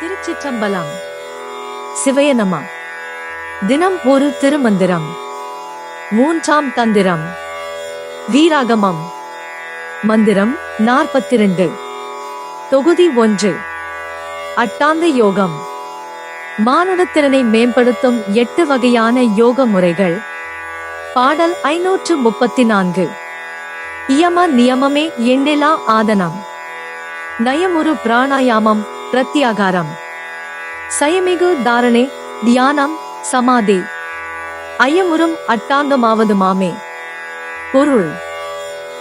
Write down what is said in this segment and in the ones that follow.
திருச்சிற்றம்பலம். சிவய தினம் ஒரு திருமந்திரம். மூன்றாம் தந்திரம். வீராகமம். மந்திரம் நாற்பத்திரண்டு. தொகுதி ஒன்று. அட்டாந்த யோகம். மானுடத்திறனை மேம்படுத்தும் எட்டு வகையான யோக முறைகள். பாடல் ஐநூற்று முப்பத்தி நான்கு இயம நியமமே எண்ணிலா ஆதனம். நயமுரு பிராணாயாமம் பிரத்யாகாரம். சயமிகு தாரணே தியானம் சமாதி. ஐயமுறும் அட்டாங்கமாவதுமாமே. பொருள்.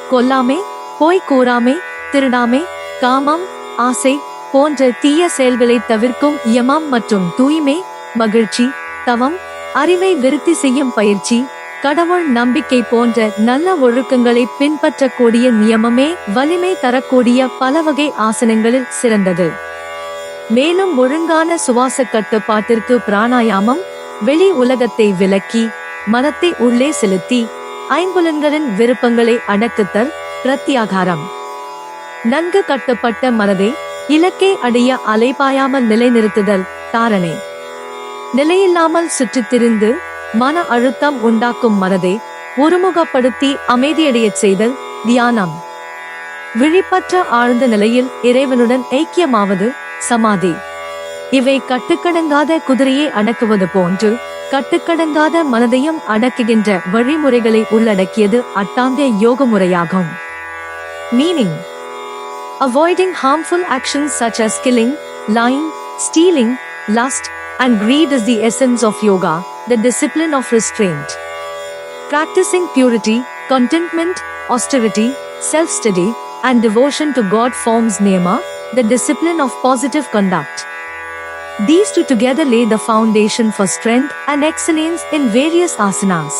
கொல்லாமே போய் கூறாமே திருடாமே காமம் ஆசை போன்ற தீய செயல்களை தவிர்க்கும் யமம் மற்றும் தூய்மை மகிழ்ச்சி தவம் அறிவை விருத்தி செய்யும் பயிற்சி கடவுள் நம்பிக்கை போன்ற நல்ல ஒழுக்கங்களை பின்பற்றக்கூடிய நியமமே வலிமை தரக்கூடிய பல வகை ஆசனங்களில் சிறந்தது. மேலும் ஒழுங்கான சுவாச கட்டுப்பாட்டிற்கு பிராணாயாமம் வெளி உலகத்தை விலக்கி மனத்தை உள்ளே செலுத்தி ஐம்புலன்களின் விருப்பங்களை அடக்குத்தல் பிரத்யாகாரம். நன்கு கட்டுப்பட்ட மனதை இலக்கை அடைய அலைபாயாமல் நிலைநிறுத்துதல் தாரணை. நிலையில்லாமல் சுற்றித் திரிந்து மன அழுத்தம் உண்டாக்கும் மனதை ஒருமுகப்படுத்தி அமைதியடையச் செய்தல் தியானம். விழிப்பற்ற ஆழ்ந்த நிலையில் இறைவனுடன் ஐக்கியமாவது சமாதி இவை கட்டுக்கடங்காத குதிரையை அடக்குவது போன்று கட்டுக்கடங்காத மனதையும் அடக்குகின்ற வழிமுறைகளை உள்ளடக்கியது அட்டாந்த யோக முறையாகும் meaning avoiding harmful actions such as killing, lying, stealing, lust, and greed is the essence of yoga, the discipline of restraint. Practicing purity, contentment, austerity, self study, and devotion to God forms niyama, the discipline of positive conduct. These two together lay the foundation for strength and excellence in various asanas.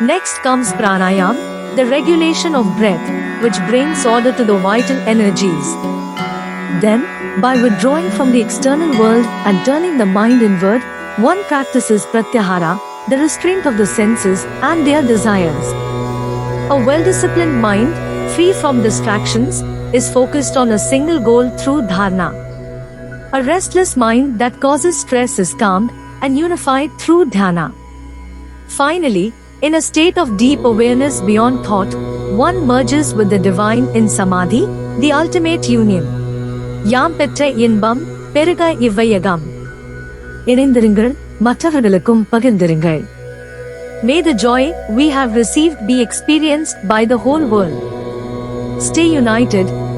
Next comes pranayam, the regulation of breath, which brings order to the vital energies. Then, by withdrawing from the external world and turning the mind inward, one practices pratyahara, the restraint of the senses and their desires. A well disciplined mind, free from distractions, is focused on a single goal through dharana. A restless mind that causes stress is calmed and unified through dhyana. Finally, in a state of deep awareness beyond thought, one merges with the divine in samadhi, the ultimate union. யாம் பெற்ற இன்பம் பெருக இவ்வையகம் இணைந்திருங்கள் மற்றவர்களுக்கும் பகிர்ந்திருங்கள் May the joy we have received be experienced by the whole world. Stay united